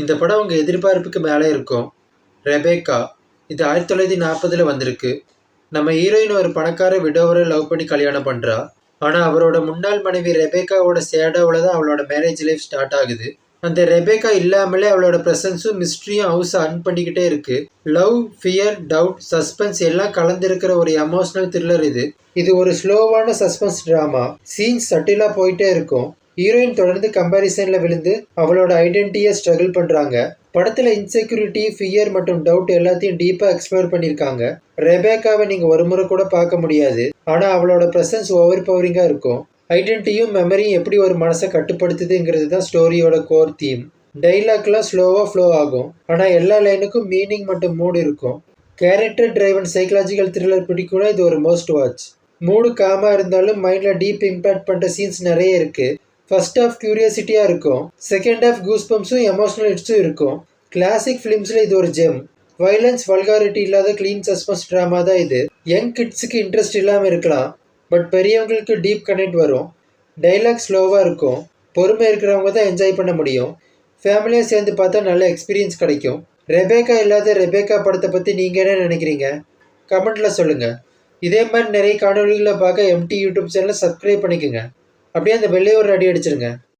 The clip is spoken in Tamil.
இந்த படம் உங்கள் எதிர்பார்ப்புக்கு மேலே இருக்கும். ரெபேக்கா இது ஆயிரத்தி தொள்ளாயிரத்தி நாற்பதில் வந்திருக்கு. நம்ம ஹீரோயின் ஒரு பணக்கார விடோவரை லவ் பண்ணி கல்யாணம் பண்ணுறா ஆனால் அவரோட முன்னாள் மனைவி ரெபேக்காவோட சேடாவில் தான் அவளோட மேரேஜ் லைஃப் ஸ்டார்ட் ஆகுது. அந்த ரெபேக்கா இல்லாமலே அவளோட ப்ரெசன்ஸும் மிஸ்ட்ரியும் ஹவுஸ் அன் பண்ணிக்கிட்டே இருக்கு. லவ் ஃபியர் டவுட் சஸ்பென்ஸ் எல்லாம் கலந்துருக்கிற ஒரு எமோஷனல் த்ரில்லர் இது. இது ஒரு ஸ்லோவான சஸ்பென்ஸ் ட்ராமா சீன்ஸ் சட்டிலாக போயிட்டே இருக்கும். ஹீரோயின் தொடர்ந்து கம்பாரிசனில் விழுந்து அவளோட ஐடென்டிட்டியை ஸ்ட்ரகிள் பண்ணுறாங்க படத்தில் இன்செக்யூரிட்டி ஃபியர் மற்றும் டவுட் எல்லாத்தையும் டீப்பாக எக்ஸ்ப்ளோர் பண்ணியிருக்காங்க ரெபேக்காவை நீங்கள் ஒரு முறை கூட பார்க்க முடியாது. ஆனால் அவளோட ப்ரெசன்ஸ் ஓவர் பவரிங்காக இருக்கும். ஐடென்டிட்டியும் மெமரியும் எப்படி ஒரு மனசை கட்டுப்படுத்துதுங்கிறது தான் ஸ்டோரியோட கோர் தீம் டைலாக்லாம் ஸ்லோவாக ஃப்ளோ ஆகும். ஆனால் எல்லா லைனுக்கும் மீனிங் மற்றும் மூடு இருக்கும். கேரக்டர் டிரைவன் சைக்கலாஜிக்கல் த்ரில்லர் பிடிக்கூட இது ஒரு மோஸ்ட் வாட்ச் மூடு காமாக இருந்தாலும் மைண்டில் டீப் இம்பேக்ட் பண்ணுற சீன்ஸ் நிறைய இருக்குது ஃபர்ஸ்ட் ஆஃப் க்யூரியாசிட்டியாக இருக்கும். செகண்ட் ஆஃப் கூஸ் பம்ப்ஸும் எமோஷனல் ஹிட்ஸும் இருக்கும். கிளாசிக் ஃபிலிம்ஸில் இது ஒரு ஜெம் வைலன்ஸ் வல்காரிட்டி இல்லாத க்ளீன் சஸ்பென்ஸ் ட்ராமா தான் இது. யங் கிட்ஸுக்கு இன்ட்ரெஸ்ட் இல்லாமல் இருக்கலாம். பட் பெரியவங்களுக்கு டீப் கனெக்ட் வரும். டைலாக் ஸ்லோவாக இருக்கும். பொறுமை இருக்கிறவங்க தான் என்ஜாய் பண்ண முடியும். ஃபேமிலியாக சேர்ந்து பார்த்தா நல்ல எக்ஸ்பீரியன்ஸ் கிடைக்கும். ரெபேக்கா இல்லாத ரெபேக்கா படத்தை பற்றி நீங்கள் என்ன நினைக்கிறீங்க? கமெண்ட்டில் சொல்லுங்கள் இதே மாதிரி நிறைய காணொலிகளை பார்க்க எம்டி யூடியூப் சேனலை சப்ஸ்கிரைப் பண்ணிக்கோங்க. அப்படியே அந்த வெள்ளையோர் அடி அடிச்சிருங்க.